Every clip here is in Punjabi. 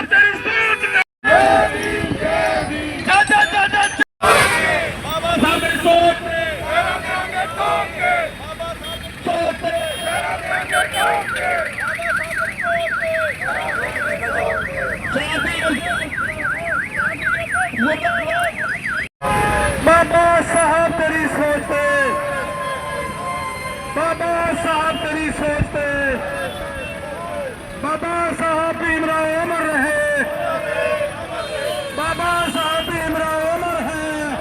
ਬਾਬਾ ਸਾਹਿਬ ਤੇਰੀ ਸੋਚ ਤੇ ਜਾ ਜਾ ਜਾ ਜਾ ਜਾ। ਬਾਬਾ ਸਾਹਿਬ ਤੇਰੀ ਸੋਚ ਤੇ ਬਾਬਾ ਸਾਹਿਬ ਤੇਰੀ ਸੋਚ ਤੇ ਬਾਬਾ ਸਾਹਿਬ ਤੇਰੀ ਸੋਚ ਤੇ ਬਾਬਾ ਸਾਹਿਬ ਤੇਰੀ ਸੋਚ ਤੇ ਬਾਬਾ ਸਾਹਿਬ ਭੀਮਰਾਓ ਅਮਰ ਰਹੇ ਬਾਬਾ ਸਾਹਿਬ ਭੀਮਰਾਓ ਅਮਰ ਹੈ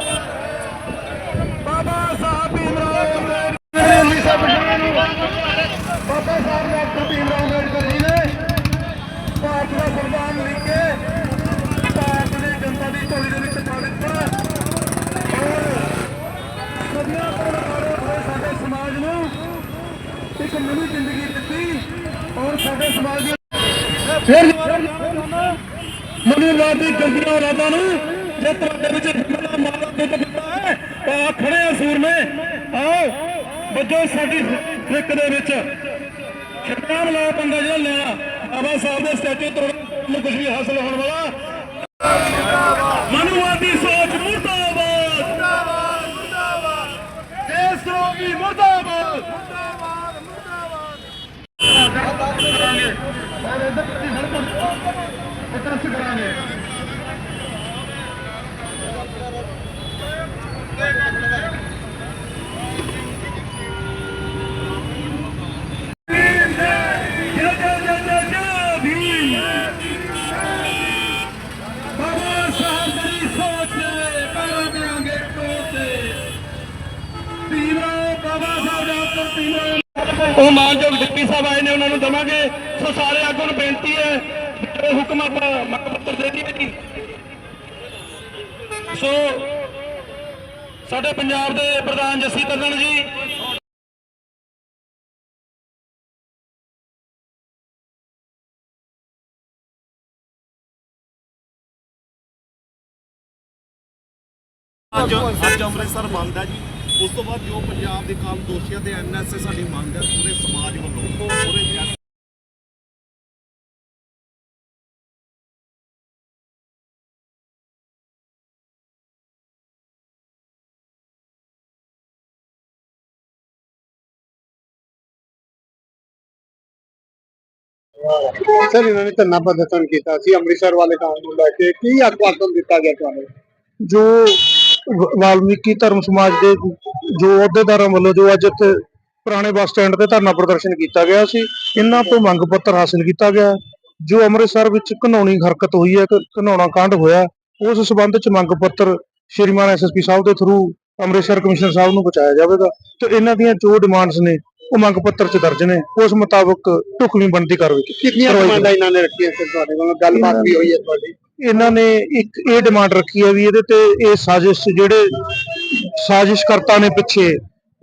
ਬਾਬਾ ਸਾਹਿਬ ਭੀਮਰਾਓ ਅਮਰ ਹੈ ਅਸੀਂ ਸਭ ਨੂੰ ਬਾਬਾ ਸਾਹਿਬ ਡਾਕਟਰ ਭੀਮਰਾਓ ਅੰਬੇਡਕਰ ਜੀ ਨੇ ਭਾਰਤ ਦਾ ਸੰਵਿਧਾਨ ਲਿਖ ਕੇ ਭਾਰਤ ਦੀ ਜਨਤਾ ਦੀ ਝੋਲੀ ਦੇ ਵਿੱਚ ਪਾ ਦਿੱਤਾ ਔਰ ਸਦੀਆਂ ਤੋਂ ਲਗਾੜੇ ਹੋਏ ਸਾਡੇ ਸਮਾਜ ਨੂੰ ਇੱਕ ਨਵੀਂ ਜ਼ਿੰਦਗੀ ਦਿੱਤੀ ਔਰ ਸਾਡੇ ਸਮਾਜ ਦੀ ਫਿਰ ਮਨੂਵਾਦੀ ਗੰਦੀਆਂ ਰਾਤਾਂ ਨੂੰ ਜੇ ਤੁਹਾਡੇ ਵਿੱਚ ਹਿੰਮਤ ਮਾਰਾ ਦੁੱਧ ਦਿੱਤਾ ਹੈ, ਤਾਂ ਖੜੇ ਆ ਸੂਰਮੇ ਆਓ, ਵੱਜੋ ਸਾਡੀ ਫਿੱਕ ਦੇ ਵਿੱਚ। ਸ਼ਰਮ ਲਾ ਪੰਗਾ ਜਿਹੜਾ ਲੈਣਾ ਬਾਬਾ ਸਾਹਿਬ ਦੇ ਸਟੈਚੂ ਤੋੜਨ ਨੂੰ ਕੁਝ ਵੀ ਹਾਸਲ ਹੋਣ ਵਾਲਾ ਮਨੂਵਾਦੀ ਸੋਚ ਮੁਰਦਾਬਾਦ ਮੁਰਦਾਬਾਦ ਮੁਰਦਾਬਾਦ ਦੇਸ਼ ਦਰੋਹੀ ਮੁਰਦਾਬਾਦ ਮੁਰਦਾਬਾਦ ਮੁਰਦਾਬਾਦ ਕਰਾਂਗੇ ਔਰ ਇੱਧਰ ਦੀ ਸੜਕ ਇੱਧਰ ਅਸੀਂ ਕਰਾਂਗੇ ਜੈ ਜੈ ਜੈ ਜੈ ਜੈ ਭੀਮ ਬਾਬਾ ਸਾਹਿਬ ਦੀ ਸੋਚ ਪੈਰਾਂ ਦੇ ਆਂਗੇ ਟੋਟੇ ਭੀਮਰਾਓ ਬਾਬਾ ਸਾਹਿਬ ਡਾਕਟਰ ਭੀਮਰਾਓ ਉਹ ਮਾਨਯੋਗ ਡਿਪਟੀ ਸਾਹਿਬ ਆਏ ਨੇ, ਉਹਨਾਂ ਨੂੰ ਦਵਾਂਗੇ। ਸੋ ਸਾਰੇ ਆਗੂ ਨੂੰ ਬੇਨਤੀ ਹੈ, ਜੋ ਹੁਕਮ ਆਪਾਂ ਮੰਗ ਦੇ ਦਈਏ ਜੀ। ਸੋ ਸਾਡੇ ਪੰਜਾਬ ਦੇ ਪ੍ਰਧਾਨ ਜੱਸੀ ਤਰਨਣ ਜੀ, ਅੱਜ ਅੱਜ ਅੰਮ੍ਰਿਤਸਰ ਬੰਦ ਹੈ ਜੀ। ਉਸ ਤੋਂ ਬਾਅਦ ਜੋ ਪੰਜਾਬ ਦੇ ਕਾਮ ਦੋਸ਼ੀਆਂ ਤੇ ਐਨਐਸਏ ਸਾਡੀ ਮੰਗ ਹੈ ਪੂਰੇ ਸਮਾਜ ਵੱਲੋਂ ਪੂਰੇ ਸਰ ਇਹਨਾਂ ਨੇ ਧਰਨਾ ਪ੍ਰਦਰਸ਼ਨ ਕੀਤਾ ਸੀ ਅੰਮ੍ਰਿਤਸਰ ਵਾਲੇ ਕਾਨੂੰਨ ਨੂੰ ਲੈ ਕੇ ਕੀ ਆਸ਼ਵਾਸਨ ਦਿੱਤਾ ਗਿਆ ਤੁਹਾਨੂੰ? ਜੋ ਵਾਲਮੀਕੀ ਧਰਮ ਸਮਾਜ ਦੇ ਜੋ ਅਹੁਦੇਦਾਰਾਂ ਵੱਲੋਂ ਜੋ ਅੱਜ ਇੱਥੇ ਪੁਰਾਣੇ ਬੱਸ ਸਟੈਂਡ ਤੇ ਧਰਨਾ ਪ੍ਰਦਰਸ਼ਨ ਕੀਤਾ ਗਿਆ ਸੀ ਇਹਨਾਂ ਤੋਂ ਮੰਗ ਪੱਤਰ ਹਾਸਲ ਕੀਤਾ ਗਿਆ। ਜੋ ਅੰਮ੍ਰਿਤਸਰ ਵਿੱਚ ਘਨੌਣੀ ਹਰਕਤ ਹੋਈ ਹੈ ਘਨੌਣਾ ਕਾਂਡ ਹੋਇਆ ਉਸ ਸਬੰਧ ਚ ਮੰਗ ਪੱਤਰ ਸ਼੍ਰੀਮਾਨ ਐਸਐਸਪੀ ਸਾਹਿਬ ਦੇ ਥਰੂ ਅੰਮ੍ਰਿਤਸਰ ਕਮਿਸ਼ਨਰ ਸਾਹਿਬ ਨੂੰ ਪਹੁੰਚਾਇਆ ਜਾਵੇਗਾ। ਤੇ ਇਹਨਾਂ ਦੀਆਂ ਜੋ ਡਿਮਾਂਡਸ ਨੇ ਉਹ ਮੰਗ ਪੱਤਰ ਚ ਦਰਜ ਨੇ। ਉਸ ਮੁਤਾਬਕ ਢੁਕਵੀਂ ਬਣਦੀ ਕਾਰਵਾਈ ਕਿੰਨੀਆਂ ਡਿਮਾਂਡਾਂ ਇਹਨਾਂ ਨੇ ਰੱਖੀਆਂ ਸਰ ਤੁਹਾਡੇ ਕੋਲ ਗੱਲਬਾਤ ਵੀ ਹੋਈ ਹੈ ਤੁਹਾਡੀ। ਇਹਨਾਂ ਨੇ ਇੱਕ ਇਹ ਡਿਮਾਂਡ ਰੱਖੀ ਹੈ ਵੀ ਇਹਦੇ ਤੇ ਇਹ ਸਾਜ਼ਿਸ਼ ਜਿਹੜੇ ਸਾਜ਼ਿਸ਼ਕਰਤਾ ਨੇ ਪਿੱਛੇ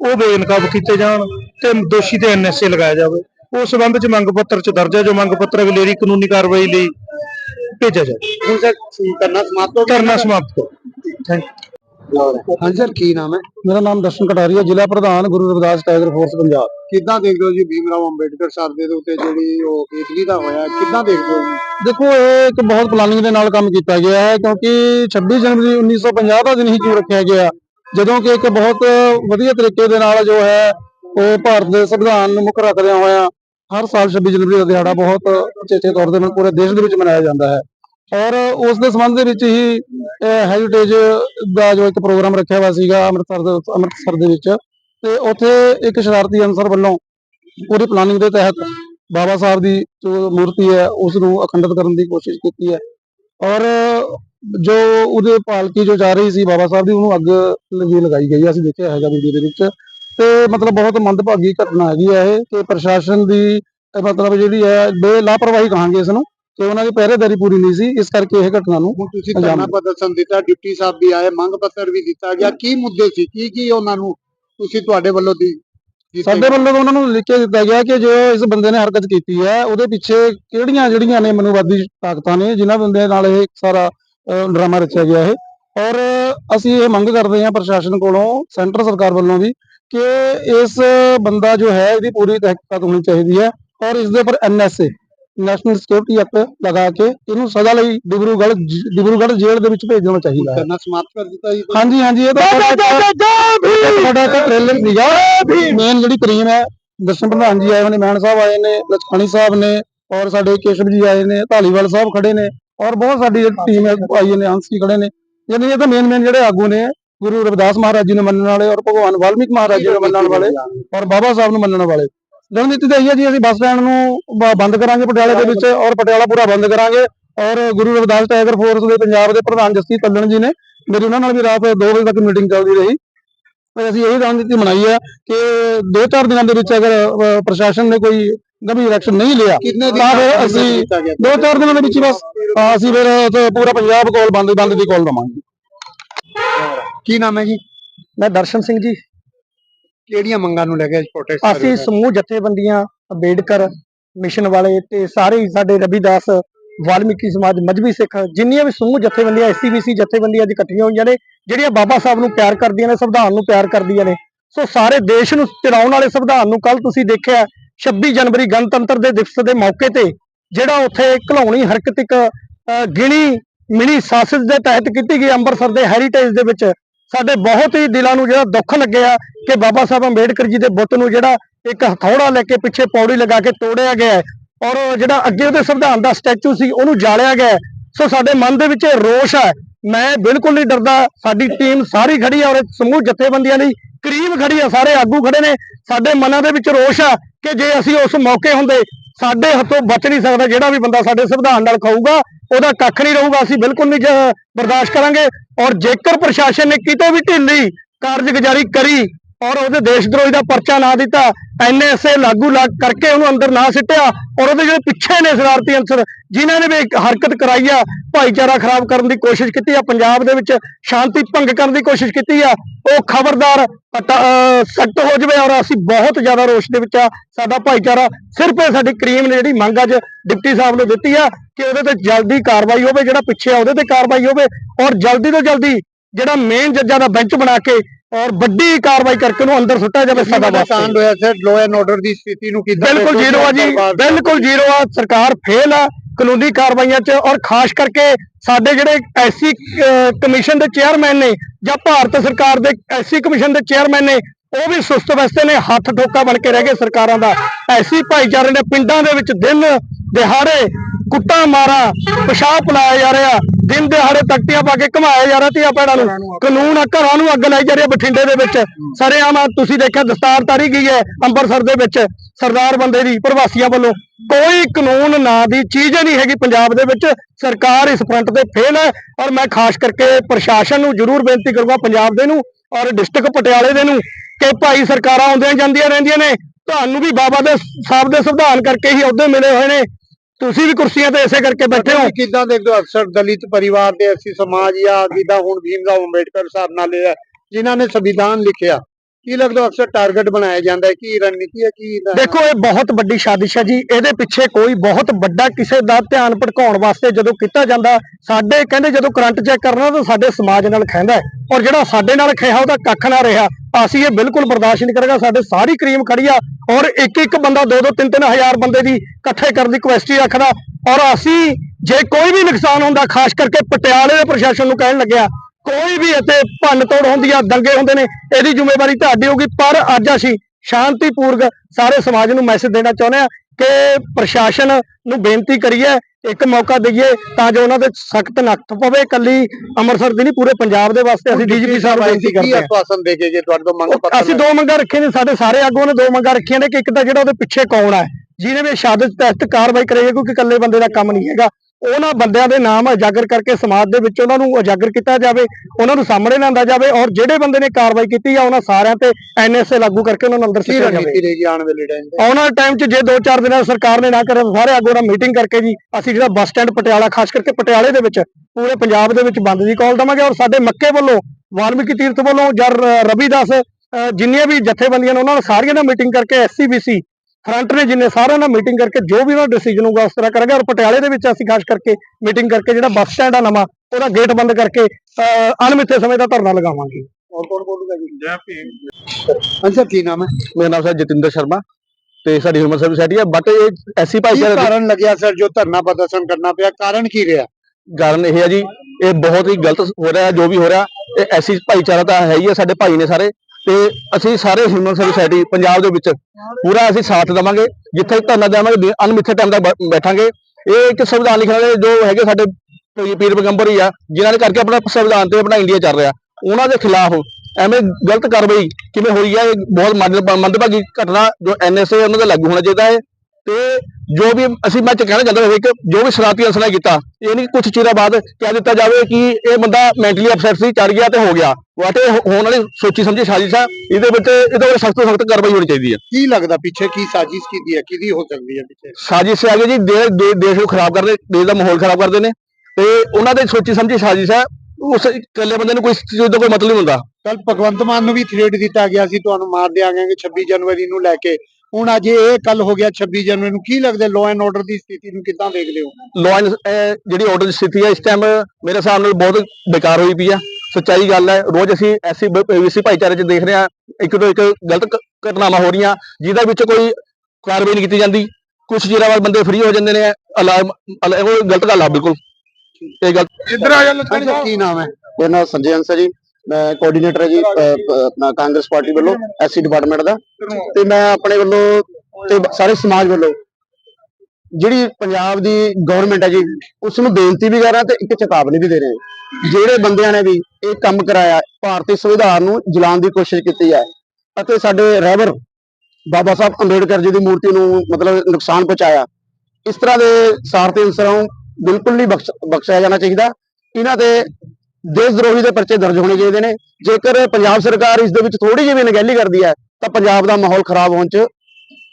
ਉਹ ਬੇਨਕਾਬ ਕੀਤੇ ਜਾਣ ਤੇ ਦੋਸ਼ੀ ਤੇ ਐਨਐਸਏ ਲਗਾਇਆ ਜਾਵੇ। ਉਸ ਸੰਬੰਧ ਚ ਮੰਗ ਪੱਤਰ ਚ ਦਰਜ ਹੈ ਜੋ ਮੰਗ ਪੱਤਰ ਅਗਲੇਰੀ ਕਾਨੂੰਨੀ ਕਾਰਵਾਈ ਲਈ ਭੇਜਿਆ ਜਾਵੇ। ਹੁਣ ਸਰ ਕਰਨਾ ਸਮਾਪਤ ਕਰਨਾ ਸਮਾਪਤ ਥੈਂਕ ਹਾਂਜੀ ਸਰ ਕੀ ਨਾਮ ਹੈ? ਮੇਰਾ ਨਾਮ ਦਰਸ਼ਨ ਕਟਾਰੀਆ ਜ਼ਿਲ੍ਹਾ ਪ੍ਰਧਾਨ ਗੁਰੂ ਰਵਿਦਾਸ ਟਾਈਗਰ ਫੋਰਸ ਪੰਜਾਬ। ਕਿੱਦਾਂ ਦੇਖਦੇ ਹੋ ਜੀ ਭੀਮਰਾਓ ਅੰਬੇਡਕਰ ਸਾਹਿਬ ਦੇ ਉੱਤੇ ਜਿਹੜੀ ਉਹ ਬੇਦਗੀ ਦਾ ਹੋਇਆ ਕਿੱਦਾਂ ਦੇਖਦੇ ਹੋ ਦੇਖੋ ਇਹ ਇੱਕ ਬਹੁਤ ਪਲਾਨਿੰਗ ਦੇ ਨਾਲ ਕੰਮ ਕੀਤਾ ਗਿਆ ਹੈ ਕਿਉਂਕਿ 26 ਜਨਵਰੀ 1950 ਦਾ ਦਿਨ ਹੀ ਕਿਉਂ ਰੱਖਿਆ ਗਿਆ? ਜਦੋਂ ਕਿ ਇੱਕ ਬਹੁਤ ਵਧੀਆ ਤਰੀਕੇ ਦੇ ਨਾਲ ਜੋ ਹੈ ਉਹ ਭਾਰਤ ਦੇ ਸੰਵਿਧਾਨ ਨੂੰ ਮੁੱਖ ਰੱਖਦਿਆਂ ਹੋਇਆ ਹਰ ਸਾਲ 26 ਜਨਵਰੀ ਦਾ ਦਿਹਾੜਾ ਬਹੁਤ ਉਚੇਚੇ ਤੌਰ ਦੇ ਨਾਲ ਪੂਰੇ ਦੇਸ਼ ਦੇ ਵਿੱਚ ਮਨਾਇਆ ਜਾਂਦਾ ਹੈ। ਔਰ ਉਸ ਦੇ ਸੰਬੰਧ ਦੇ ਵਿੱਚ ਹੀ ਹੈਰੀਟੇਜ ਦਾ ਜੋ ਇੱਕ ਪ੍ਰੋਗਰਾਮ ਰੱਖਿਆ ਹੋਇਆ ਸੀਗਾ ਅੰਮ੍ਰਿਤਸਰ ਦੇ ਅੰਮ੍ਰਿਤਸਰ ਦੇ ਵਿੱਚ। ਤੇ ਉੱਥੇ ਇੱਕ ਸ਼ਰਾਰਤੀ ਅਨਸਰ ਵੱਲੋਂ ਪੂਰੀ ਪਲਾਨਿੰਗ ਦੇ ਤਹਿਤ ਬਾਬਾ ਸਾਹਿਬ ਦੀ ਜੋ ਮੂਰਤੀ ਹੈ ਉਸ ਨੂੰ ਅਖੰਡਿਤ ਕਰਨ ਦੀ ਕੋਸ਼ਿਸ਼ ਕੀਤੀ ਹੈ। ਔਰ ਜੋ ਉਹਦੇ ਪਾਲਕੀ ਜੋ ਜਾ ਰਹੀ ਸੀ ਬਾਬਾ ਸਾਹਿਬ ਦੀ, ਉਹਨੂੰ ਅੱਗ ਵੀ ਲਗਾਈ ਗਈ ਹੈ। ਅਸੀਂ ਦੇਖਿਆ ਹੈਗਾ ਵੀਡੀਓ ਦੇ ਵਿੱਚ। ਤੇ ਮਤਲਬ ਬਹੁਤ ਮੰਦਭਾਗੀ ਘਟਨਾ ਹੈਗੀ ਹੈ ਇਹ, ਕਿ ਪ੍ਰਸ਼ਾਸਨ ਦੀ ਮਤਲਬ ਜਿਹੜੀ ਹੈ ਬੇ ਲਾਪਰਵਾਹੀ ਕਹਾਂਗੇ ਇਸ ਨੂੰ ਕਿ ਉਹਨਾਂ ਦੀ ਪਹਿਰੇਦਾਰੀ ਪੂਰੀ ਨਹੀਂ ਸੀ ਇਸ ਕਰਕੇ ਇਹ ਘਟਨਾ ਨੂੰ ਹੁਣ ਤੁਸੀਂ ਅੰਜਾਮ ਧਰਨਾ ਪ੍ਰਦਰਸ਼ਨ ਦਿੱਤਾ ਡਿਪਟੀ ਸਾਹਿਬ ਵੀ ਆਏ ਮੰਗ ਪੱਤਰ ਵੀ ਦਿੱਤਾ ਗਿਆ। ਕੀ ਮੁੱਦੇ ਸੀ? ਕੀ ਕੀ ਉਹਨਾਂ ਨੂੰ ਤੁਸੀਂ ਤੁਹਾਡੇ ਵੱਲੋਂ ਦੀ ਦਿੱਤੇ ਸਾਡੇ ਵੱਲੋਂ ਤਾਂ ਉਹਨਾਂ ਨੂੰ ਲਿਖ ਕੇ ਦਿੱਤਾ ਗਿਆ ਕਿ ਜੋ ਇਸ ਬੰਦੇ ਨੇ ਹਰਕਤ ਕੀਤੀ ਹੈ ਉਹਦੇ ਪਿੱਛੇ ਕਿਹੜੀਆਂ ਜਿਹੜੀਆਂ ਨੇ ਮਨੂਵਾਦੀ ਤਾਕਤਾਂ ਨੇ ਜਿਨ੍ਹਾਂ ਬੰਦੇ ਨਾਲ ਇਹ ਸਾਰਾ ਡਰਾਮਾ ਰਚਿਆ ਗਿਆ ਹੈ। ਔਰ ਅਸੀਂ ਇਹ ਮੰਗ ਕਰਦੇ ਹਾਂ ਪ੍ਰਸ਼ਾਸਨ ਕੋਲੋਂ ਸੈਂਟਰ ਸਰਕਾਰ ਵੱਲੋਂ ਵੀ ਕਿ ਇਸ ਬੰਦਾ ਜੋ ਹੈ ਇਹਦੀ ਪੂਰੀ ਤਹਿਕੀਕਾਤ ਹੋਣੀ ਚਾਹੀਦੀ ਹੈ। ਔਰ ਇਸ ਦੇ ਉੱਪਰ ਐਨਐਸਏ ਨੈਸ਼ਨਲ ਸਿਕਿਉਰਿਟੀ ਐਕਟ ਲਗਾ ਕੇ ਇਹਨੂੰ ਸਜ਼ਾ ਲਈ ਡਿਬਰੂਗੜ੍ਹ ਡਿਬਰੂਗੜ੍ਹ ਜੇਲ੍ਹ ਦੇ ਵਿੱਚ ਭੇਜਣਾ ਚਾਹੀਦਾ ਹੈ। ਕਰਨਾ ਸਮਾਪਤ ਕਰ ਦਿੱਤਾ ਜੀ। ਹਾਂਜੀ ਹਾਂਜੀ ਇਹ ਤਾਂ ਸਾਡਾ ਇੱਕ ਟ੍ਰੇਲਰ ਸੀਗਾ। ਮੇਨ ਜਿਹੜੀ ਕਰੀਮ ਹੈ ਦਰਸ਼ਨ ਪ੍ਰਧਾਨ ਜੀ ਆਏ ਹੋਏ ਨੇ ਮਹਿਣ ਸਾਹਿਬ ਆਏ ਨੇ ਲਚਕਾਣੀ ਸਾਹਿਬ ਨੇ ਔਰ ਸਾਡੇ ਕੇਸ਼ਵ ਜੀ ਆਏ ਨੇ ਢਾਲੀਵਾਲ ਸਾਹਿਬ ਖੜੇ ਨੇ ਔਰ ਬਹੁਤ ਸਾਡੀ ਟੀਮ ਆਈ ਨੇ ਹੰਸ ਜੀ ਖੜੇ ਨੇ। ਯਾਨੀ ਇਹ ਤਾਂ ਮੇਨ ਮੇਨ ਜਿਹੜੇ ਆਗੂ ਨੇ ਗੁਰੂ ਰਵਿਦਾਸ ਮਹਾਰਾਜ ਜੀ ਨੂੰ ਮੰਨਣ ਵਾਲੇ ਔਰ ਭਗਵਾਨ ਵਾਲਮੀਕ ਮਹਾਰਾਜ ਜੀ ਨੂੰ ਮੰਨਣ ਵਾਲੇ ਔਰ ਬਾਬਾ ਸਾਹਿਬ ਨੂੰ ਮੰਨਣ ਵਾਲੇ। ਰਣਨੀਤੀ ਤਾਂ ਇਹ ਹੈ ਜੀ ਅਸੀਂ ਬੱਸ ਸਟੈਂਡ ਨੂੰ ਬ- ਬੰਦ ਕਰਾਂਗੇ ਪਟਿਆਲੇ ਦੇ ਵਿੱਚ ਔਰ ਪਟਿਆਲਾ ਪੂਰਾ ਬੰਦ ਕਰਾਂਗੇ। ਔਰ ਗੁਰੂ ਰਵਿਦਾਸ ਟਾਈਗਰ ਫੋਰਸ ਦੇ ਪੰਜਾਬ ਦੇ ਪ੍ਰਧਾਨ ਜਸਤੀ ਤੱਲਣ ਜੀ ਨੇ ਮੇਰੀ ਉਹਨਾਂ ਨਾਲ ਵੀ ਰਾਤ 2 ਵਜੇ ਤੱਕ ਮੀਟਿੰਗ ਚੱਲਦੀ ਰਹੀ। ਤੇ ਅਸੀਂ ਇਹ ਰਣਨੀਤੀ ਬਣਾਈ ਹੈ ਕਿ 2-4 ਦਿਨਾਂ ਦੇ ਵਿੱਚ ਅਗਰ ਅ, ਪ੍ਰਸ਼ਾਸਨ ਨੇ ਕੋਈ ਗੰਭੀਰ ਐਕਸ਼ਨ ਨਹੀਂ ਲਿਆ ਕਿੰਨੇ ਦਿਨ ਤਾਂ ਫਿਰ ਅਸੀਂ ਗਿਆ? 2-4 ਦਿਨਾਂ ਦੇ ਵਿੱਚ ਹੀ ਬਸ ਅ, ਅਸੀਂ ਫਿਰ ਉੱਥੇ ਪੂਰਾ ਪੰਜਾਬ ਕੋਲ ਬੰਦ ਬੰਦ ਦੀ ਕੋਲ ਦਵਾਂਗੇ ਕੀ ਨਾਮ ਹੈ ਜੀ? ਮੈਂ ਦਰਸ਼ਨ ਸਿੰਘ ਜੀ। ਕਿਹੜੀਆਂ ਮੰਗਾਂ ਨੂੰ ਲੈ ਕੇ ਪ੍ਰੋਟੈਸਟ ਅਸੀਂ ਸਮੂਹ ਜਥੇਬੰਦੀਆਂ ਅੰਬੇਡਕਰ ਮਿਸ਼ਨ ਵਾਲੇ ਤੇ ਸਾਰੇ ਹੀ ਸਾਡੇ ਰਵਿਦਾਸ ਵਾਲਮੀਕੀ ਸਮਾਜ ਮਜਬੀ ਸਿੱਖ ਜਿੰਨੀਆਂ ਵੀ ਸਮੂਹ ਜਥੇਬੰਦੀਆਂ ਐਸਸੀਬੀਸੀ ਜਥੇਬੰਦੀਆਂ ਅੱਜ ਇਕੱਠੀਆਂ ਹੋਈਆਂ ਨੇ ਜਿਹੜੀਆਂ ਬਾਬਾ ਸਾਹਿਬ ਨੂੰ ਪਿਆਰ ਕਰਦੀਆਂ ਨੇ ਸੰਵਿਧਾਨ ਨੂੰ ਪਿਆਰ ਕਰਦੀਆਂ ਨੇ। ਸੋ ਸਾਰੇ ਦੇਸ਼ ਨੂੰ ਚਲਾਉਣ ਵਾਲੇ ਸੰਵਿਧਾਨ ਨੂੰ ਕੱਲ ਤੁਸੀਂ ਦੇਖਿਆ 26 ਜਨਵਰੀ ਗਣਤੰਤਰ ਦੇ ਦਿਵਸ ਦੇ ਮੌਕੇ ਤੇ ਜਿਹੜਾ ਉੱਥੇ ਘਲਾਉਣੀ ਹਰਕਤ ਇੱਕ ਗਿਣੀ ਮਿਣੀ ਸਾਸਸ ਦੇ ਤਹਿਤ ਕੀਤੀ ਗਈ ਅੰਮ੍ਰਿਤਸਰ ਦੇ ਹੈਰੀਟੇਜ ਦੇ ਵਿੱਚ ਸਾਡੇ ਬਹੁਤ ਹੀ ਦਿਲਾਂ ਨੂੰ ਜਿਹੜਾ ਦੁੱਖ ਲੱਗਿਆ ਕਿ ਬਾਬਾ ਸਾਹਿਬ ਅੰਬੇਡਕਰ ਜੀ ਦੇ ਬੁੱਤ ਨੂੰ ਜਿਹੜਾ ਇੱਕ ਹਥੌੜਾ ਲੈ ਕੇ ਪਿੱਛੇ ਪੌੜੀ ਲਗਾ ਕੇ ਤੋੜਿਆ ਗਿਆ ਔਰ ਜਿਹੜਾ ਅੱਗੇ ਉਹਦੇ ਸੰਵਿਧਾਨ ਦਾ ਸਟੈਚੂ ਸੀ ਉਹਨੂੰ ਜਾਲਿਆ ਗਿਆ ਸੋ ਸਾਡੇ ਮਨ ਦੇ ਵਿੱਚ ਇਹ ਰੋਸ਼ ਹੈ। ਮੈਂ ਬਿਲਕੁਲ ਨਹੀਂ ਡਰਦਾ। ਸਾਡੀ ਟੀਮ ਸਾਰੀ ਖੜੀ ਹੈ ਔਰ ਸਮੂਹ ਜਥੇਬੰਦੀਆਂ ਲਈ ਕਰੀਬ ਖੜੀ ਹੈ। ਸਾਰੇ ਆਗੂ ਖੜੇ ਨੇ। ਸਾਡੇ ਮਨਾਂ ਦੇ ਵਿੱਚ ਰੋਸ਼ ਹੈ ਕਿ ਜੇ ਅਸੀਂ ਉਸ ਮੌਕੇ ਹੁੰਦੇ ਸਾਡੇ ਹੱਥੋਂ ਬਚ ਨਹੀਂ ਸਕਦਾ, ਜਿਹੜਾ ਵੀ ਬੰਦਾ ਸਾਡੇ ਸੰਵਿਧਾਨ ਨਾਲ ਖਾਊਗਾ, ਉਹਦਾ ਕੱਖ ਨਹੀਂ ਰਹੂਗਾ, ਅਸੀਂ ਬਿਲਕੁਲ ਨਹੀਂ ਬਰਦਾਸ਼ਤ ਕਰਾਂਗੇ। ਔਰ ਜੇਕਰ ਪ੍ਰਸ਼ਾਸਨ ਨੇ ਕਿਤੇ ਵੀ ਢਿੱਲੀ ਕਾਰਜਗੁਜ਼ਾਰੀ ਕਰੀ ਔਰ ਉਹਦੇ ਦੇਸ਼ ਦਰੋਹੀ ਦਾ ਪਰਚਾ ਨਾ ਦਿੱਤਾ। ਐਨਐਸਏ ਲਾਗੂ ਲਾ ਕਰਕੇ ਉਹਨੂੰ ਅੰਦਰ ਨਾ ਸਿੱਟਿਆ ਔਰ ਉਹਦੇ ਜਿਹੜੇ ਪਿੱਛੇ ਨੇ ਸ਼ਰਾਰਤੀ ਅੰਸਰ ਜਿਨ੍ਹਾਂ ਨੇ ਵੀ ਹਰਕਤ ਕਰਾਈ ਆ, ਭਾਈਚਾਰਾ ਖਰਾਬ ਕਰਨ ਦੀ ਕੋਸ਼ਿਸ਼ ਕੀਤੀ ਆ, ਪੰਜਾਬ ਦੇ ਵਿੱਚ ਸ਼ਾਂਤੀ ਭੰਗ ਕਰਨ ਦੀ ਕੋਸ਼ਿਸ਼ ਕੀਤੀ ਆ, ਉਹ ਖਬਰਦਾਰ ਸਖਤ ਹੋ ਜਾਵੇ ਔਰ ਅਸੀਂ ਬਹੁਤ ਜ਼ਿਆਦਾ ਰੋਸ਼ ਦੇ ਵਿੱਚ ਆ, ਸਾਡਾ ਭਾਈਚਾਰਾ ਸਿਰਫ ਸਾਡੀ ਕਰੀਮ ਨੇ ਜਿਹੜੀ ਮੰਗ ਅੱਜ ਡਿਪਟੀ ਸਾਹਿਬ ਨੂੰ ਦਿੱਤੀ ਆ ਕਿ ਉਹਦੇ ਤੇ ਜਲਦੀ ਕਾਰਵਾਈ ਹੋਵੇ, ਜਿਹੜਾ ਪਿੱਛੇ ਆ ਉਹਦੇ ਤੇ ਕਾਰਵਾਈ ਹੋਵੇ ਔਰ ਜਲਦੀ ਤੋਂ ਜਲਦੀ ਜਿਹੜਾ ਮੇਨ ਜੱਜਾਂ ਦਾ ਬੈਂਚ ਬਣਾ ਕੇ ਔਰ ਵੱਡੀ ਕਾਰਵਾਈ ਕਰਕੇ ਉਹਨੂੰ ਅੰਦਰ ਸੁੱਟਿਆ ਜਾਵੇ ਸਦਾ ਵਾਸਤੇ ਹੋਇਆ ਸੀ ਲੋ ਐਂਡ ਆਰਡਰ ਦੀ ਸਥਿਤੀ ਨੂੰ ਕਿੱਦਾਂ ਬਿਲਕੁਲ ਜ਼ੀਰੋ ਆ ਜੀ? ਬਿਲਕੁਲ ਜ਼ੀਰੋ ਆ ਸਰਕਾਰ ਫੇਲ ਆ ਕਾਨੂੰਨੀ ਕਾਰਵਾਈਆਂ 'ਚ ਔਰ ਖਾਸ ਕਰਕੇ ਸਾਡੇ ਜਿਹੜੇ ਐਸਸੀ ਕਮਿਸ਼ਨ ਦੇ ਚੇਅਰਮੈਨ ਨੇ ਜਾਂ ਭਾਰਤ ਸਰਕਾਰ ਦੇ ਐਸਸੀ ਕਮਿਸ਼ਨ ਦੇ ਚੇਅਰਮੈਨ ਨੇ ਉਹ ਵੀ ਸੁਸਤ ਵਸਤੇ ਨੇ ਹੱਥ ਠੋਕਾ ਬਣ ਕੇ ਰਹਿ ਗਏ ਸਰਕਾਰਾਂ ਦਾ ਐਸੀ ਭਾਈਚਾਰੇ ਨੇ ਪਿੰਡਾਂ ਦੇ ਵਿੱਚ ਦਿਨ ਦਿਹਾੜੇ ਕੁੱਟਾ ਮਾਰਾ, ਪਿਸ਼ਾਬ ਪਲਾਇਆ ਜਾ ਰਿਹਾ, ਦਿਨ ਦਿਹਾੜੇ ਤਖਤੀਆਂ ਪਾ ਕੇ ਘਮਾਇਆ ਜਾ ਰਿਹਾ ਧੀਆਂ ਭੈਣਾਂ ਨੂੰ। ਕਾਨੂੰਨ ਆ, ਘਰਾਂ ਨੂੰ ਅੱਗ ਲਾਈ ਜਾ ਰਹੀ ਹੈ ਬਠਿੰਡੇ ਦੇ ਵਿੱਚ। ਸਰੇਆਮ ਤੁਸੀਂ ਦੇਖਿਆ ਦਸਤਾਰ ਤਾਰੀ ਗਈ ਹੈ ਅੰਮ੍ਰਿਤਸਰ ਦੇ ਵਿੱਚ, ਸਰਦਾਰ ਬੰਦੇ ਦੀ, ਪ੍ਰਵਾਸੀਆਂ ਵੱਲੋਂ। ਕੋਈ ਕਾਨੂੰਨ ਨਾਂ ਦੀ ਚੀਜ਼ ਨਹੀਂ ਹੈਗੀ ਪੰਜਾਬ ਦੇ ਵਿੱਚ। ਸਰਕਾਰ ਇਸ ਫਰੰਟ ਤੇ ਫੇਲ ਹੈ ਔਰ ਮੈਂ ਖਾਸ ਕਰਕੇ ਪ੍ਰਸ਼ਾਸਨ ਨੂੰ ਜ਼ਰੂਰ ਬੇਨਤੀ ਕਰੂੰਗਾ ਪੰਜਾਬ ਦੇ ਨੂੰ ਔਰ ਡਿਸਟ੍ਰਿਕਟ ਪਟਿਆਲੇ ਦੇ ਨੂੰ ਕਿ ਭਾਈ ਸਰਕਾਰਾਂ ਆਉਂਦੀਆਂ ਜਾਂਦੀਆਂ ਰਹਿੰਦੀਆਂ ਨੇ। ਤੁਹਾਨੂੰ ਵੀ ਬਾਬਾ ਦੇ ਸਾਹਿਬ ਦੇ ਸੰਵਿਧਾਨ ਕਰਕੇ ਹੀ ਅਹੁਦੇ ਮਿਲੇ ਹੋਏ ਨੇ। ਤੁਸੀਂ ਵੀ ਕੁਰਸੀਆਂ ਤੇ ਇਸੇ ਕਰਕੇ ਬੈਠੇ ਹੋ। ਤੁਸੀਂ ਕਿੱਦਾਂ ਦੇਖਦੇ ਹੋ ਅਕਸਰ ਦਲਿਤ ਪਰਿਵਾਰ ਦੇ ਅਸੀਂ ਸਮਾਜ ਜਾਂ ਜਿੱਦਾਂ ਹੁਣ ਭੀਮਰਾਓ ਅੰਬੇਡਕਰ ਸਾਹਿਬ ਨਾਲ ਇਹ ਹੈ, ਜਿਨ੍ਹਾਂ ਨੇ ਸੰਵਿਧਾਨ ਲਿਖਿਆ। ਕੀ ਲੱਗਦਾ ਅਕਸਰ ਟਾਰਗੇਟ ਬਣਾਇਆ ਜਾਂਦਾ ਹੈ? ਕੀ ਰਣਨੀਤੀ ਹੈ, ਕੀ ਦੇਖੋ, ਇਹ ਬਹੁਤ ਵੱਡੀ ਸਾਜ਼ਿਸ਼ ਹੈ ਜੀ। ਇਹਦੇ ਪਿੱਛੇ ਕੋਈ ਬਹੁਤ ਵੱਡਾ ਕਿਸੇ ਦਾ ਧਿਆਨ ਭਟਕਾਉਣ ਵਾਸਤੇ ਜਦੋਂ ਕੀਤਾ ਜਾਂਦਾ, ਸਾਡੇ ਕਹਿੰਦੇ ਜਦੋਂ ਕਰੰਟ ਚੈੱਕ ਕਰਨਾ, ਤਾਂ ਸਾਡੇ ਸਮਾਜ ਨਾਲ ਖਹਿੰਦਾ ਔਰ ਜਿਹੜਾ ਸਾਡੇ ਨਾਲ ਖਿਆ ਉਹਦਾ ਕੱਖ ਨਾ ਰਿਹਾ। ਅਸੀਂ ਇਹ ਬਿਲਕੁਲ ਬਰਦਾਸ਼ਤ ਨਹੀਂ ਕਰਾਂਗਾ। ਸਾਡੇ ਸਾਰੀ ਕਰੀਮ ਖੜੀ ਆ ਔਰ ਇੱਕ ਇੱਕ ਬੰਦਾ ਦੋ ਦੋ ਤਿੰਨ ਤਿੰਨ ਹਜ਼ਾਰ ਬੰਦੇ ਦੀ ਇਕੱਠੇ ਕਰਨ ਦੀ ਕੁਐਸਟੀ ਰੱਖਦਾ। ਔਰ ਅਸੀਂ ਜੇ ਕੋਈ ਵੀ ਨੁਕਸਾਨ ਹੁੰਦਾ, ਖਾਸ ਕਰਕੇ ਪਟਿਆਲੇ ਦੇ ਪ੍ਰਸ਼ਾਸਨ ਨੂੰ ਕਹਿਣ ਲੱਗਿਆ ਕੋਈ ਵੀ ਇੱਥੇ ਭੰਨ ਤੋੜ ਹੁੰਦੀ ਆ ਦੰਗੇ ਹੁੰਦੇ ਨੇ ਇਹਦੀ ਜ਼ਿੰਮੇਵਾਰੀ ਤੁਹਾਡੀ ਹੋਊਗੀ। ਪਰ ਅੱਜ ਅਸੀਂ ਸ਼ਾਂਤੀਪੂਰਵਕ ਸਾਰੇ ਸਮਾਜ ਨੂੰ ਮੈਸੇਜ ਦੇਣਾ ਚਾਹੁੰਦੇ ਆ ਕਿ ਪ੍ਰਸ਼ਾਸਨ ਨੂੰ ਬੇਨਤੀ ਕਰੀਏ ਇੱਕ ਮੌਕਾ ਦਈਏ ਤਾਂ ਜੋ ਉਹਨਾਂ ਦੇ ਸਖਤ ਨੱਥ ਪਵੇ। ਕੱਲੀ ਅੰਮ੍ਰਿਤਸਰ ਦੀ ਨਹੀਂ ਪੂਰੇ ਪੰਜਾਬ ਦੇ ਵਾਸਤੇ ਅਸੀਂ ਡੀਜੀਪੀ ਸਾਹਿਬ ਨੂੰ ਬੇਨਤੀ ਕਰਦੇ ਹਾਂ ਆਸ਼ਵਾਸਨ ਦੇ ਕੇ ਗਏ ਤੁਹਾਡੇ ਤੋਂ ਮੰਗ ਪੱਤਰ ਅਸੀਂ ਦੋ ਮੰਗਾਂ ਰੱਖੀਆਂ ਨੇ ਸਾਡੇ ਸਾਰੇ ਆਗੂਆਂ ਨੇ ਦੋ ਮੰਗਾਂ ਰੱਖੀਆਂ ਨੇ ਕਿ ਇੱਕ ਤਾਂ ਜਿਹੜਾ ਉਹਦੇ ਪਿੱਛੇ ਕੌਣ ਹੈ ਜਿਹਨੇ ਵੀ ਸ਼ਹਾਦਤ ਤਹਿਤ ਕਾਰਵਾਈ ਕਰੇਗੀ ਕਿਉਂਕਿ ਇਕੱਲੇ ਬੰਦੇ ਦਾ ਕੰਮ ਨਹੀਂ ਹੈਗਾ। ਉਹਨਾਂ ਬੰਦਿਆਂ ਦੇ ਨਾਮ ਉਜਾਗਰ ਕਰਕੇ ਸਮਾਜ ਦੇ ਵਿੱਚ ਉਹਨਾਂ ਨੂੰ ਉਜਾਗਰ ਕੀਤਾ ਜਾਵੇ ਉਹਨਾਂ ਨੂੰ ਸਾਹਮਣੇ ਲਿਆਂਦਾ ਜਾਵੇ ਔਰ ਜਿਹੜੇ ਬੰਦੇ ਨੇ ਕਾਰਵਾਈ ਕੀਤੀ ਆ ਉਹਨਾਂ ਸਾਰਿਆਂ ਤੇ ਐਨਐਸਏ ਲਾਗੂ ਕਰਕੇ ਉਹਨਾਂ ਨੂੰ ਅੰਦਰ ਸਿੱਟਿਆ ਜਾਵੇ। ਆਉਣ ਵਾਲੇ ਟਾਈਮ 'ਚ ਜੇ 2-4 ਦਿਨਾਂ ਸਰਕਾਰ ਨੇ ਨਾ ਕਰੇ ਤਾਂ ਸਾਰੇ ਆਗੂ ਨਾਲ ਮੀਟਿੰਗ ਕਰਕੇ ਜੀ ਅਸੀਂ ਜਿਹੜਾ ਬੱਸ ਸਟੈਂਡ ਪਟਿਆਲਾ ਖਾਸ ਕਰਕੇ ਪਟਿਆਲੇ ਦੇ ਵਿੱਚ ਪੂਰੇ ਪੰਜਾਬ ਦੇ ਵਿੱਚ ਬੰਦ ਦੀ ਕਾਲ ਦਵਾਂਗੇ ਔਰ ਸਾਡੇ ਮੱਕੇ ਵੱਲੋਂ ਵਾਲਮੀਕੀ ਤੀਰਥ ਵੱਲੋਂ ਜਾਂ ਰ- ਰਵੀਦਾਸ ਜਿੰਨੀਆਂ ਵੀ ਜਥੇਬੰਦੀਆਂ ਨੇ ਉਹਨਾਂ ਨਾਲ ਸਾਰੀਆਂ ਨਾਲ ਮੀਟਿੰਗ ਕਰਕੇ ਐਸਸੀਬੀਸੀ ਫਰੰਟ ਨੇ ਜਿੰਨੇ ਸਾਰਿਆਂ ਨਾਲ ਮੀਟਿੰਗ ਕਰਕੇ ਜੋ ਵੀ ਉਹਨਾਂ ਡਿਸੀਜਨ ਹੋਊਗਾ ਉਸ ਤਰ੍ਹਾਂ ਕਰਾਂਗੇ ਔਰ ਪਟਿਆਲੇ ਦੇ ਵਿੱਚ ਅਸੀਂ ਖਾਸ ਕਰਕੇ ਮੀਟਿੰਗ ਕਰਕੇ ਜਿਹੜਾ ਬੱਸ ਸਟੈਂਡ ਆ ਨਵਾਂ ਉਹਦਾ ਗੇਟ ਬੰਦ ਕਰਕੇ ਅਣਮਿੱਥੇ ਸਮੇਂ ਦਾ ਧਰਨਾ ਲਗਾਵਾਂਗੇ। ਔਰ ਕੌਣ ਬੋਲੂਗਾ ਜੀ? ਅੱਛਾ ਕੀ ਨਾਮ ਹੈ? ਮੇਰਾ ਨਾਮ ਸਰ ਜਤਿੰਦਰ ਸ਼ਰਮਾ ਤੇ ਸਾਡੀ ਹਿਊਮਨ ਸਰਵਿਸ ਹੈ ਬਟ ਇਹ ਐਸੀ ਭਾਈਚਾਰੇ ਕਾਰਨ ਲੱਗਿਆ ਸਰ ਜੋ ਧਰਨਾ ਪ੍ਰਦਰਸ਼ਨ ਕਰਨਾ ਪਿਆ? ਕਾਰਨ ਕੀ ਰਿਹਾ? ਕਾਰਨ ਇਹ ਹੈ ਜੀ ਇਹ ਬਹੁਤ ਹੀ ਗਲਤ ਹੋ ਰਿਹਾ ਜੋ ਵੀ ਹੋ ਰਿਹਾ ਇਹ ਐਸੀ ਭਾਈਚਾਰਾ ਤਾਂ ਹੈ ਹੀ ਹੈ ਸਾਡੇ ਭਾਈ ਨੇ ਸਾਰੇ। ਤੇ ਅਸੀਂ ਸਾਰੇ ਹਿਊਮਨ ਸਰਵਿਸ ਸੋਸਾਇਟੀ ਪੰਜਾਬ ਦੇ ਵਿੱਚ ਪੂਰਾ ਅਸੀਂ ਸਾਥ ਦੇਵਾਂਗੇ, ਜਿੱਥੇ ਧਰਨਾ ਦੇਵਾਂਗੇ ਅਨਮਿੱਥੇ ਟਾਈਮ ਤੱਕ ਬੈਠਾਂਗੇ। ਇਹ ਇੱਕ ਸੰਵਿਧਾਨ ਲਿਖਣ ਵਾਲੇ ਜੋ ਹੈਗੇ ਸਾਡੇ ਪੀਰ ਪੈਗੰਬਰ ਹੀ ਆ, ਜਿਨ੍ਹਾਂ ਨੇ ਕਰਕੇ ਆਪਣਾ ਸੰਵਿਧਾਨ ਤੇ ਆਪਣਾ ਇੰਡੀਆ ਚੱਲ ਰਿਹਾ। ਉਹਨਾਂ ਦੇ ਖਿਲਾਫ ਐਵੇਂ ਗਲਤ ਕਾਰਵਾਈ ਕਿਵੇਂ ਹੋਈ ਹੈ ਇਹ ਬਹੁਤ ਮੰਦ- ਮੰਦਭਾਗੀ ਘਟਨਾ ਜੋ ਐਨਐਸਏ ਉਹਨਾਂ ਦਾ ਲਾਗੂ ਹੋਣਾ ਚਾਹੀਦਾ ਹੈ। ਤੇ ਜੋ ਵੀ ਅਸੀਂ ਮੈਂ ਚ ਕਹਿਣਾ ਚਾਹੁੰਦਾ ਹਾਂ ਕਿ ਜੋ ਵੀ ਸ਼ਰਾਰਤੀ ਨੇ ਕੀਤਾ ਇਹ ਨਹੀਂ ਕੁਝ ਚਿਰਾਂ ਬਾਅਦ ਕਹਿ ਦਿੱਤਾ ਜਾਵੇ ਕਿ ਇਹ ਬੰਦਾ ਮੈਂਟਲੀ ਅਪਸੈਟ ਸੀ ਚੜ ਗਿਆ ਤੇ ਹੋ ਗਿਆ। ਵਾਟ ਇਹ ਹੋਣ ਵਾਲੀ ਸੋਚੀ ਸਮਝੀ ਸਾਜ਼ਿਸ਼ ਆ ਇਹਦੇ ਵਿੱਚ ਇਹਦੇ ਵਿੱਚ ਸਖਤ ਤੋਂ ਸਖਤ ਕਾਰਵਾਈ ਹੋਣੀ ਚਾਹੀਦੀ ਹੈ। ਕੀ ਲੱਗਦਾ ਪਿੱਛੇ ਕੀ ਸਾਜ਼ਿਸ਼ ਕੀਤੀ ਹੈ ਕਿਹਦੀ ਹੋ ਸਕਦੀ ਹੈ ਪਿੱਛੇ? ਸਾਜ਼ਿਸ਼ ਆ ਗਈ ਜੀ ਦੇਸ਼ ਨੂੰ ਖਰਾਬ ਕਰਦੇ ਦੇਸ਼ ਦਾ ਮਾਹੌਲ ਖਰਾਬ ਕਰਦੇ ਨੇ। ਤੇ ਉਹਨਾਂ ਦੇ ਸੋਚੀ ਸਮਝੀ ਸਾਜ਼ਿਸ਼ ਹੈ ਉਸ ਇਕੱਲੇ ਬੰਦੇ ਨੂੰ ਕੋਈ ਚੀਜ਼ ਦਾ ਕੋਈ ਮਤਲਬ ਨਹੀਂ ਹੁੰਦਾ। ਕੱਲ ਭਗਵੰਤ ਮਾਨ ਨੂੰ ਵੀ ਥ੍ਰੈਟ ਦਿੱਤਾ ਗਿਆ ਸੀ ਤੁਹਾਨੂੰ ਮਾਰ ਦਿਆਂਗੇ 26 ਜਨਵਰੀ ਨੂੰ ਲੈ ਕੇ। ਹੁਣ ਅੱਜ ਇਹ ਕੱਲ ਹੋ ਗਿਆ 26 ਜਨਵਰੀ ਨੂੰ ਕੀ ਲੱਗਦਾ ਲਾਅ ਐਂਡ ਆਰਡਰ ਦੀ ਸਥਿਤੀ ਨੂੰ ਕਿੱਦਾਂ ਦੇਖਦੇ ਹੋ? ਲਾਅ ਜਿਹੜੀ ਆਰਡਰ ਦੀ ਸਥਿਤੀ ਹੈ ਇਸ ਟਾਈਮ ਮੇਰੇ ਹਿਸਾਬ ਨਾਲ ਬਹੁਤ ਬੇਕਾਰ ਹੋਈ ਪਈ ਆ। ਸੱਚਾਈ ਗੱਲ ਹੈ ਰੋਜ਼ ਅਸੀਂ ਐਸੀ ਐਸੀ ਭਾਈਚਾਰੇ 'ਚ ਦੇਖ ਰਹੇ ਹਾਂ ਇੱਕ ਤੋਂ ਇੱਕ ਗਲਤ ਘਟਨਾਵਾਂ ਹੋ ਰਹੀਆਂ ਜਿਹਦੇ ਵਿੱਚ ਕੋਈ ਕਾਰਵਾਈ ਨਹੀਂ ਕੀਤੀ ਜਾਂਦੀ। ਕੁਝ ਚਿਰਾਂ ਬਾਅਦ ਬੰਦੇ ਫ੍ਰੀ ਹੋ ਜਾਂਦੇ ਨੇ ਉਹ ਗਲਤ ਗੱਲ ਆ ਬਿਲਕੁਲ। ਇਹ ਗੱਲ ਇੱਧਰ ਆ ਜਾ ਅੱਛਾ ਕੀ ਨਾਮ ਹੈ? ਮੇਰਾ ਨਾਮ ਸੰਜੇ ਹੰਸਾ ਜੀ। ਕੋਆਰਡੀਨੇਟਰ ਹੈ ਜੀ ਆਪਣਾ ਕਾਂਗਰਸ ਪਾਰਟੀ ਵੱਲੋਂ ਐਸਸੀ ਡਿਪਾਰਟਮੈਂਟ ਦਾ। ਤੇ ਮੈਂ ਆਪਣੇ ਵੱਲੋਂ ਤੇ ਸਾਰੇ ਸਮਾਜ ਵੱਲੋਂ ਜਿਹੜੀ ਪੰਜਾਬ ਦੀ ਗਵਰਨਮੈਂਟ ਹੈ ਜੀ ਉਸ ਨੂੰ ਬੇਨਤੀ ਵੀ ਕਰ ਰਿਹਾ ਤੇ ਇੱਕ ਚੇਤਾਵਨੀ ਵੀ ਦੇ ਰਹੇ। ਜਿਹੜੇ ਬੰਦਿਆਂ ਨੇ ਵੀ ਇਹ ਕੰਮ ਕਰਾਇਆ ਭਾਰਤੀ ਸੰਵਿਧਾਨ ਨੂੰ ਜਲਾਉਣ ਦੀ ਕੋਸ਼ਿਸ਼ ਕੀਤੀ ਹੈ ਅਤੇ ਸਾਡੇ ਰਹਿਬਰ ਬਾਬਾ ਸਾਹਿਬ ਅੰਬੇਡਕਰ ਜੀ ਦੀ ਮੂਰਤੀ ਨੂੰ ਮਤਲਬ ਨੁਕਸਾਨ ਪਹੁੰਚਾਇਆ ਇਸ ਤਰ੍ਹਾਂ ਦੇ ਸਾਰਥੀ ਅਨਸਰਾਂ ਨੂੰ ਬਿਲਕੁਲ ਨਹੀਂ ਬਖਸ਼ ਬਖਸ਼ਿਆ ਜਾਣਾ ਚਾਹੀਦਾ। ਇਹਨਾਂ ਤੇ ਦੇਸ਼ ਦਰੋਹੀ ਦੇ ਪਰਚੇ ਦਰਜ ਹੋਣੇ ਚਾਹੀਦੇ ਨੇ। ਜੇਕਰ ਪੰਜਾਬ ਸਰਕਾਰ ਇਸ ਦੇ ਵਿੱਚ ਥੋੜੀ ਜਿਹੀ ਵੀ ਨਗਹਿਲੀ ਕਰਦੀ ਹੈ ਤਾਂ ਪੰਜਾਬ ਦਾ ਮਾਹੌਲ ਖਰਾਬ ਹੋਣ 'ਚ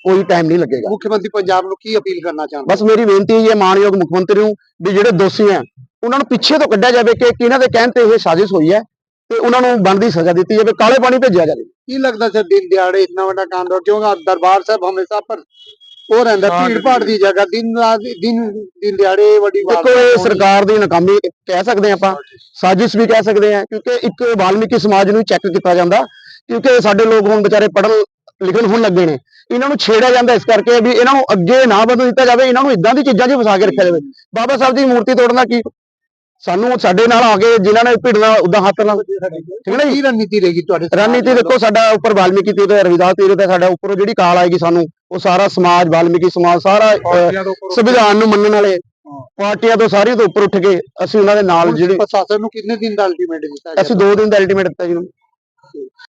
ਕੋਈ ਟਾਈਮ ਨਹੀਂ ਲੱਗੇਗਾ। ਮੁੱਖ ਮੰਤਰੀ ਪੰਜਾਬ ਨੂੰ ਕੀ ਅਪੀਲ ਕਰਨਾ ਚਾਹੁੰਦੇ? ਬਸ ਮੇਰੀ ਬੇਨਤੀ ਹੈ ਮਾਨਯੋਗ ਮੁੱਖ ਮੰਤਰੀ ਨੂੰ ਵੀ ਜਿਹੜੇ ਦੋਸ਼ੀ ਹੈ ਉਹਨਾਂ ਨੂੰ ਪਿੱਛੇ ਤੋਂ ਕੱਢਿਆ ਜਾਵੇ ਕਿ ਇਹਨਾਂ ਦੇ ਕਹਿਣ ਤੇ ਇਹ ਸਾਜ਼ਿਸ਼ ਹੋਈ ਹੈ ਤੇ ਉਹਨਾਂ ਨੂੰ ਬਣਦੀ ਸਜ਼ਾ ਦਿੱਤੀ ਜਾਵੇ ਕਾਲੇ ਪਾਣੀ ਭੇਜਿਆ ਜਾਵੇ। ਕੀ ਲੱਗਦਾ ਸਰ ਦਿਨ ਦਿਹਾੜੇ ਇਤਨਾ ਵੱਡਾ ਕਾਂਡ ਹੋ ਕਿਉਂਕਿ ਦਰਬਾਰ ਸਾਹਿਬ ਹਮੇਸ਼ਾ ਪਰ ਉਹ ਰਹਿੰਦਾ ਭੀੜ ਭਾੜ ਦੀ ਜਗ੍ਹਾ ਦਿਨ ਰਾਤ ਦਿਨ ਦਿਨ ਦਿਹਾੜੇ ਵੱਡੀ ਦੇਖੋ ਇਹ ਸਰਕਾਰ ਦੀ ਨਾਕਾਮੀ ਕਹਿ ਸਕਦੇ ਆਪਾਂ ਸਾਜ਼ਿਸ਼। ਵੀ ਕਹਿ ਸਕਦੇ ਹਾਂ ਕਿਉਂਕਿ ਇੱਕ ਵਾਲਮੀਕੀ ਸਮਾਜ ਨੂੰ ਚੈੱਕ ਕੀਤਾ ਜਾਂਦਾ ਕਿਉਂਕਿ ਸਾਡੇ ਲੋਕ ਹੁਣ ਵਿਚਾਰੇ ਪੜ੍ਹਨ ਲਿਖਣ ਹੁਣ ਲੱਗੇ ਨੇ। ਇਹਨਾਂ ਨੂੰ ਛੇੜਿਆ ਜਾਂਦਾ ਇਸ ਕਰਕੇ ਵੀ ਇਹਨਾਂ ਨੂੰ ਅੱਗੇ ਨਾ ਵਧਣ ਦਿੱਤਾ ਜਾਵੇ ਇਹਨਾਂ ਨੂੰ ਇਦਾਂ ਦੀ ਚੀਜ਼ਾਂ 'ਚ ਫਸਾ ਕੇ ਰੱਖਿਆ ਜਾਵੇ। ਬਾਬਾ ਸਾਹਿਬ ਦੀ ਮੂਰਤੀ ਤੋੜਨ ਦਾ ਕੀ ਸਾਨੂੰ ਸਾਡੇ ਨਾਲ ਆ ਕੇ ਜਿਨ੍ਹਾਂ ਨੇ ਭਿੜਨਾ ਉਦਾਂ ਹੱਥ ਨਾਲ ਠੀਕ ਹੈ ਨਾ ਜੀ ਰਣਨੀਤੀ ਰਹੇਗੀ ਤੁਹਾਡੇ ਰਣਨੀਤੀ? ਦੇਖੋ ਸਾਡਾ ਉੱਪਰ ਵਾਲਮੀਕੀ ਤੀਰਥ ਹੈ ਰਵਿਦਾਸ ਤੀਰਥ ਹੈ ਸਾਡਾ ਉੱਪਰੋਂ ਜਿਹੜੀ ਕਾਲ ਆਏਗੀ ਸਾਨੂੰ ਉਹ ਸਾਰਾ ਸਮਾਜ ਵਾਲਮੀਕੀ ਸਮਾਜ ਸਾਰਾ ਸੰਵਿਧਾਨ ਨੂੰ ਮੰਨਣ ਵਾਲੇ ਪਾਰਟੀਆਂ ਤੋਂ ਸਾਰੀਆਂ ਤੋਂ ਉੱਪਰ ਉੱਠ ਕੇ ਅਸੀਂ ਉਹਨਾਂ ਦੇ ਨਾਲ ਜਿਹੜੇ ਪ੍ਰਸ਼ਾਸਨ ਨੂੰ ਕਿੰਨੇ ਦਿਨ ਦਾ ਅਲਟੀਮੇਟ ਦਿੱਤਾ ਅਸੀਂ ਦੋ ਦਿਨ ਦਾ ਅਲਟੀਮੇਟ ਦਿੱਤਾ ਜੀ ਨੂੰ